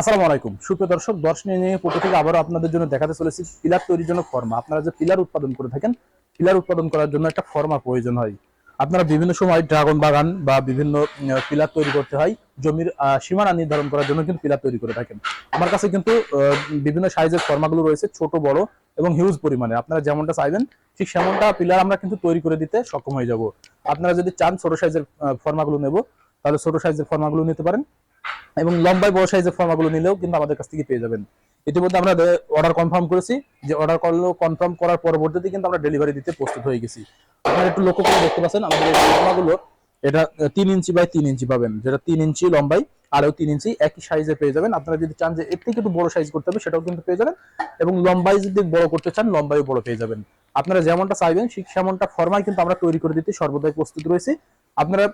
আসসালামু আলাইকুম। সুপ্রিয় দর্শক দর্শন নিয়ে পক্ষ থেকে আবারও আপনাদের জন্য দেখাতে চলেছি পিলার তৈরির জন্য ফর্মা। আপনারা যে পিলার উৎপাদন করে থাকেন, পিলার উৎপাদন করার জন্য একটা ফর্মা প্রয়োজন হয়। আপনারা বিভিন্ন সময় ড্রাগন বাগান বা বিভিন্ন পিলার তৈরি করতে হয়, জমির সীমানা নির্ধারণ করার জন্য কিন্তু পিলার তৈরি করে থাকেন। আমার কাছে কিন্তু বিভিন্ন সাইজের ফর্মাগুলো রয়েছে, ছোট, বড় এবং হিউজ পরিমাণে। আপনারা যেমনটা চাইবেন, ঠিক সেমনটা পিলার আমরা কিন্তু তৈরি করে দিতে সক্ষম হয়ে যাব। আপনারা যদি চান ছোট সাইজের ফর্মাগুলো নেব, তাহলে ছোট সাইজের ফর্মাগুলো নিতে পারেন। এবং লম্বায় বড় সাইজের ফর্মাগুলো নিলেও কিন্তু আমাদের কাছ থেকে পেয়ে যাবেন। ইতিমধ্যে আমরা অর্ডার কনফার্ম করেছি যে অর্ডার করলেও কনফার্ম করার পরবর্তীতে কিন্তু আমরা ডেলিভারি দিতে প্রস্তুত হয়ে গেছি। আপনারা একটু লক্ষ্য করে দেখতে পাচ্ছেন, আমাদের এই ফর্মাগুলো এটা তিন ইঞ্চি বাই তিন ইঞ্চি পাবেন। যেটা তিন ইঞ্চি লম্বাই, আরও তিন ইঞ্চি একই সাইজে পেয়ে যাবেন। আপনারা যদি চান যে এর থেকে একটু বড় সাইজ করতে হবে, সেটাও কিন্তু পেয়ে যাবেন। এবং লম্বাই যদি বড় করতে চান, লম্বাইও বড় পেয়ে যাবেন। আপনারা যেমনটা চাইবেন, ঠিক সেমনটা ফর্মাই কিন্তু আমরা তৈরি করে দিতে সর্বদাই প্রস্তুত রয়েছি। আপনারা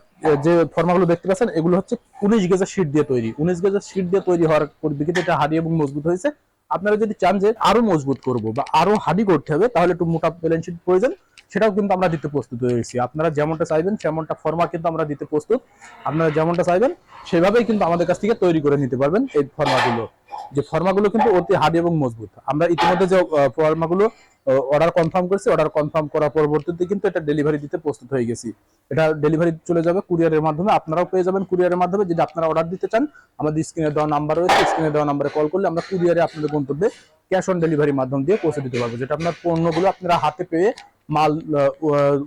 যে ফর্মাগুলো দেখতে পাচ্ছেন, এগুলো হচ্ছে উনিশ গেজের শীট দিয়ে তৈরি। উনিশ গেজের শীট দিয়ে তৈরি হওয়ার পরিপ্রেক্ষিতে এটা হাডি এবং মজবুত হয়েছে, আপনারা যদি চান যে আরও মজবুত করব বা আরও হাডি করতে হবে, তাহলে একটু মোটা প্লেন শীট প্রয়োজন। সেটাও কিন্তু আমরা দিতে প্রস্তুত হয়েছি আপনারা যেমনটা চাইবেন, সেমনটা ফর্মা কিন্তু আমরা দিতে প্রস্তুত। আপনারা যেমনটা চাইবেন, সেভাবেই কিন্তু আমাদের কাছ থেকে তৈরি করে নিতে পারবেন এই ফর্মাগুলো। যে ফর্মাগুলো কিন্তু অতি হার্ড এবং মজবুত। আমরা ইতিমধ্যে যে ফর্মাগুলো অর্ডার কনফার্ম করেছি অর্ডার কনফার্ম করার পরবর্তীতে কিন্তু এটা ডেলিভারি দিতে প্রস্তুত হয়ে গেছি। এটা ডেলিভারি চলে যাবে কুরিয়ারের মাধ্যমে, আপনারাও পেয়ে যাবেন কুরিয়ারের মাধ্যমে। যদি আপনারা অর্ডার দিতে চান, আমাদের স্ক্রিনে দেওয়া নাম্বার রয়েছে স্ক্রিনে দেওয়া নাম্বারে কল করলে আমরা কুরিয়ারে আপনাদের গন্তব্যে ক্যাশ অন ডেলিভারি মাধ্যম দিয়ে পৌঁছে দিতে পারব। যেটা আপনার পণ্যগুলো আপনারা হাতে পেয়ে মাল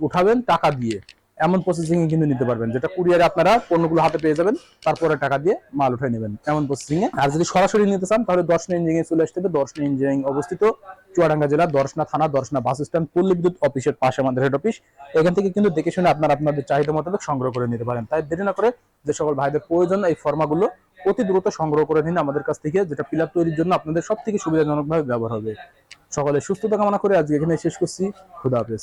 উঠাবেন টাকা দিয়ে। এমন প্রসেসিং এ কিন্তু নিতে পারবেন, যেটা কুরিয়ারে আপনারা পণ্যগুলো হাতে পেয়ে যাবেন, তারপরে টাকা দিয়ে মাল উঠাই নেবেন এমন প্রসেসিং এ। আর যদি সরাসরি নিতে চান, তাহলে দর্শনা ইঞ্জিনিয়ারিং চলে আসতে হবে। দর্শনা ইঞ্জিনিয়ারিং অবস্থিত চুয়াডাঙ্গা জেলা, দর্শনা থানা, দর্শনা বাস স্ট্যান্ড পল্লী বিদ্যুৎ অফিসের পাশে আমাদের হেড অফিস এখান থেকে কিন্তু দেখে শুনে আপনারা আপনাদের চাহিদা মোতাবেক সংগ্রহ করে নিতে পারেন। তাই দেরি না করে যে সকল ভাইদের প্রয়োজন, এই ফর্মাগুলো অতি দ্রুত সংগ্রহ করে নিন আমাদের কাছ থেকে, যেটা পিলার তৈরির জন্য আপনাদের সব থেকে সুবিধাজনকভাবে ব্যবহার হবে। সকলে সুস্থতা কামনা করে আজকে এখানে শেষ করছি। খুদা হাফেজ।